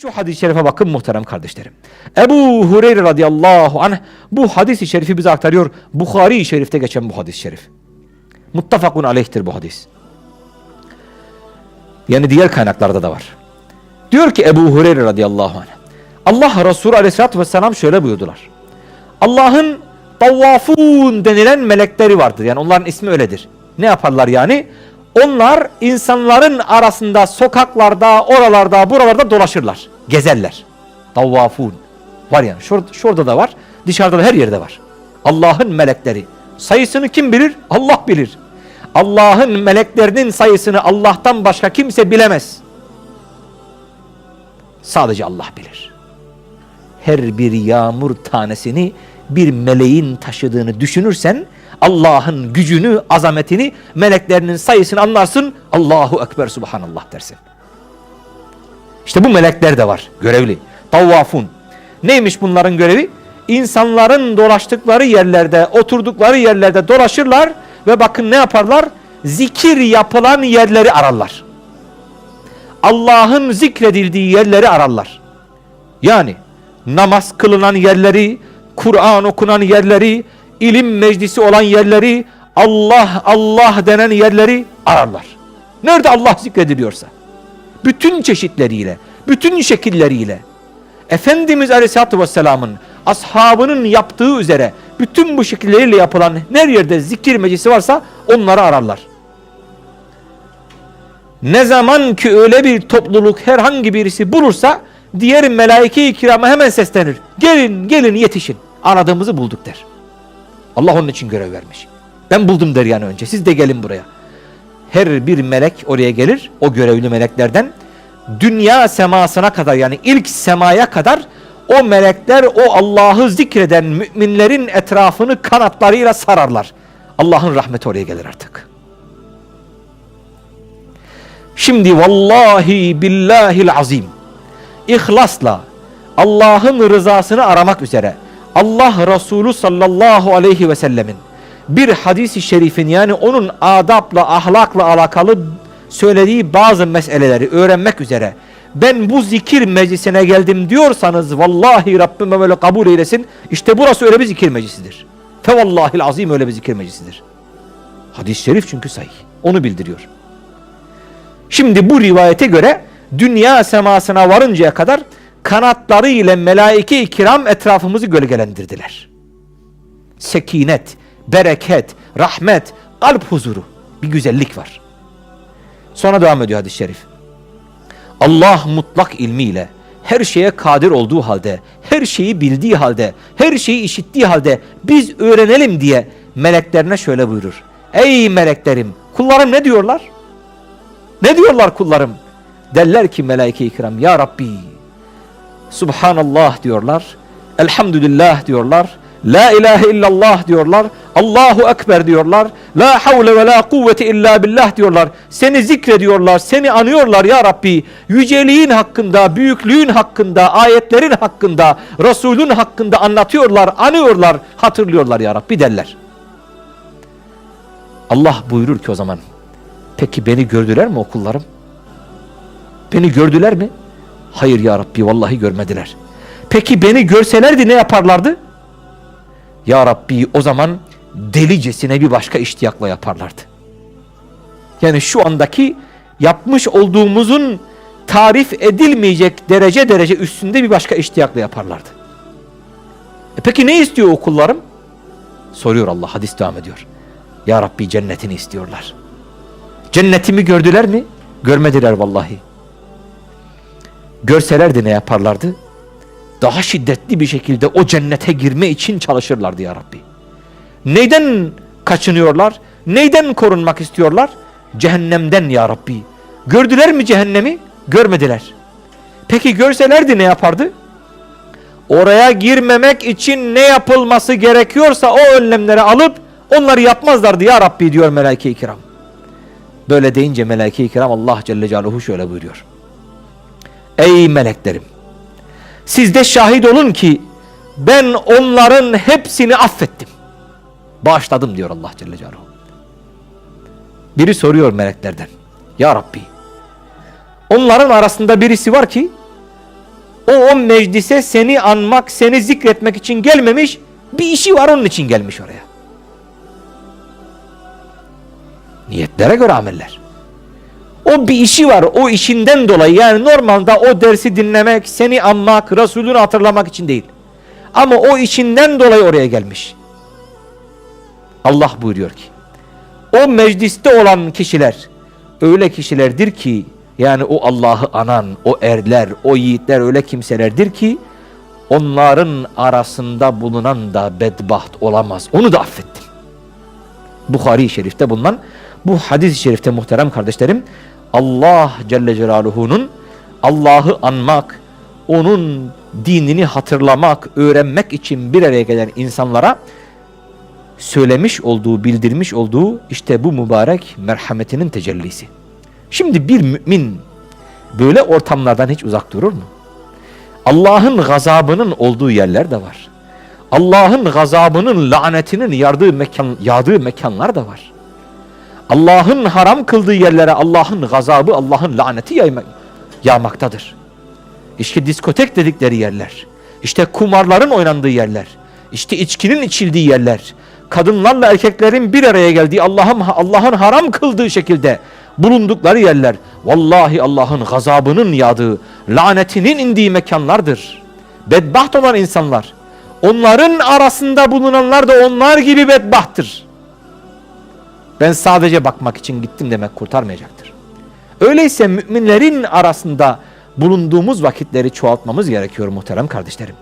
Şu hadis-i şerife bakın muhterem kardeşlerim. Ebu Hureyre radıyallahu anh bu hadis-i şerifi bize aktarıyor. Bukhari-i şerifte geçen bu hadis-i şerif. Muttafakun aleyhtir bu hadis. Yani diğer kaynaklarda da var. Diyor ki Ebu Hureyre radıyallahu anh. Allah Resulü aleyhissalatü vesselam şöyle buyurdular. Allah'ın tavvafun denilen melekleri vardır. Yani onların ismi öyledir. Ne yaparlar yani? Onlar insanların arasında, sokaklarda, oralarda, buralarda dolaşırlar. Gezerler. Tavvafun. Var yani. Şurada, şurada da var. Dışarıda da her yerde var. Allah'ın melekleri. Sayısını kim bilir? Allah bilir. Allah'ın meleklerinin sayısını Allah'tan başka kimse bilemez. Sadece Allah bilir. Her bir yağmur tanesini bir meleğin taşıdığını düşünürsen Allah'ın gücünü, azametini, meleklerinin sayısını anlarsın. Allahu Ekber Subhanallah dersin. İşte bu melekler de var. Görevli. Tavvafun. Neymiş bunların görevi? İnsanların dolaştıkları yerlerde, oturdukları yerlerde dolaşırlar ve bakın ne yaparlar? Zikir yapılan yerleri ararlar. Allah'ın zikredildiği yerleri ararlar. Yani namaz kılınan yerleri, Kur'an okunan yerleri, ilim meclisi olan yerleri, Allah Allah denen yerleri ararlar. Nerede Allah zikrediliyorsa. Bütün çeşitleriyle, bütün şekilleriyle. Efendimiz Aleyhisselatü Vesselam'ın ashabının yaptığı üzere bütün bu şekilleriyle yapılan her yerde zikir meclisi varsa onları ararlar. Ne zaman ki öyle bir topluluk herhangi birisi bulursa diğer melaike-i kirama hemen seslenir. Gelin gelin yetişin. Aradığımızı bulduk der. Allah onun için görev vermiş. Ben buldum der yani önce. Siz de gelin buraya. Her bir melek oraya gelir. O görevli meleklerden. Dünya semasına kadar yani ilk semaya kadar o melekler o Allah'ı zikreden müminlerin etrafını kanatlarıyla sararlar. Allah'ın rahmeti oraya gelir artık. Şimdi vallahi billahil azim ihlasla Allah'ın rızasını aramak üzere Allah Resulü sallallahu aleyhi ve sellemin bir hadisi şerifin yani onun adapla ahlakla alakalı söylediği bazı meseleleri öğrenmek üzere ben bu zikir meclisine geldim diyorsanız vallahi Rabbim böyle kabul eylesin. İşte burası öyle bir zikir meclisidir. Fevallahil azim öyle bir zikir meclisidir. Hadis-i şerif çünkü sahih. Onu bildiriyor. Şimdi bu rivayete göre dünya semasına varıncaya kadar kanatları ile melaike-i kiram etrafımızı gölgelendirdiler. Sekinet, bereket, rahmet, kalp huzuru bir güzellik var. Sonra devam ediyor hadis-i şerif. Allah mutlak ilmiyle her şeye kadir olduğu halde, her şeyi bildiği halde, her şeyi işittiği halde biz öğrenelim diye meleklerine şöyle buyurur. Ey meleklerim, kullarım ne diyorlar? Ne diyorlar kullarım? Derler ki melaike-i kiram ya Rabbi Subhanallah diyorlar. Elhamdülillah diyorlar. La ilahe illallah diyorlar. Allahu Ekber diyorlar. La havle ve la kuvvete illa billah diyorlar. Seni zikrediyorlar, seni anıyorlar ya Rabbi. Yüceliğin hakkında, büyüklüğün hakkında, ayetlerin hakkında, Resulün hakkında anlatıyorlar, anıyorlar, hatırlıyorlar ya Rabbi derler. Allah buyurur ki o zaman. Peki beni gördüler mi okullarım? Beni gördüler mi? Hayır ya Rabbi vallahi görmediler. Peki beni görselerdi ne yaparlardı? Ya Rabbi o zaman delicesine bir başka iştiyakla yaparlardı. Yani şu andaki yapmış olduğumuzun tarif edilmeyecek derece derece üstünde bir başka iştiyakla yaparlardı. E peki ne istiyor okullarım? Soruyor Allah hadis devam ediyor. Ya Rabbi cennetini istiyorlar. Cennetimi gördüler mi? Görmediler vallahi. Görselerdi ne yaparlardı? Daha şiddetli bir şekilde o cennete girme için çalışırlardı ya Rabbi. Neyden kaçınıyorlar? Neyden korunmak istiyorlar? Cehennemden ya Rabbi. Gördüler mi cehennemi? Görmediler. Peki görselerdi ne yapardı? Oraya girmemek için ne yapılması gerekiyorsa o önlemleri alıp onları yapmazlardı ya Rabbi diyor melaike-i kiram. Böyle deyince melaike-i kiram Allah Celle Celaluhu şöyle buyuruyor. Ey meleklerim! Siz de şahit olun ki ben onların hepsini affettim. Bağışladım diyor Allah Celle Celaluhu. Biri soruyor meleklerden. Ya Rabbi! Onların arasında birisi var ki O o meclise seni anmak, seni zikretmek için gelmemiş. Bir işi var onun için gelmiş oraya. Niyetlere göre ameller. O bir işi var. O işinden dolayı yani normalde o dersi dinlemek, seni anmak, Resulünü hatırlamak için değil. Ama o işinden dolayı oraya gelmiş. Allah buyuruyor ki o mecliste olan kişiler öyle kişilerdir ki yani o Allah'ı anan, o erler, o yiğitler öyle kimselerdir ki onların arasında bulunan da bedbaht olamaz. Onu da affettim. Bukhari-i Şerif'te bulunan bu hadis-i şerifte muhterem kardeşlerim Allah Celle Celaluhu'nun Allah'ı anmak, onun dinini hatırlamak, öğrenmek için bir araya gelen insanlara söylemiş olduğu, bildirmiş olduğu işte bu mübarek merhametinin tecellisi. Şimdi bir mümin böyle ortamlardan hiç uzak durur mu? Allah'ın gazabının olduğu yerler de var. Allah'ın gazabının, lanetinin yardığı mekan, yağdığı mekanlar da var. Allah'ın haram kıldığı yerlere Allah'ın gazabı, Allah'ın laneti yayma, yağmaktadır. İşte diskotek dedikleri yerler. İşte kumarların oynandığı yerler. İşte içkinin içildiği yerler. Kadınlarla erkeklerin bir araya geldiği Allah'ın Allah'ın haram kıldığı şekilde bulundukları yerler. Vallahi Allah'ın gazabının yağdığı, lanetinin indiği mekanlardır. Bedbaht olan insanlar. Onların arasında bulunanlar da onlar gibi bedbahttır. Ben sadece bakmak için gittim demek kurtarmayacaktır. Öyleyse müminlerin arasında bulunduğumuz vakitleri çoğaltmamız gerekiyor muhterem kardeşlerim.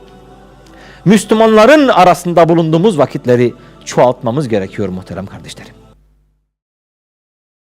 Müslümanların arasında bulunduğumuz vakitleri çoğaltmamız gerekiyor muhterem kardeşlerim.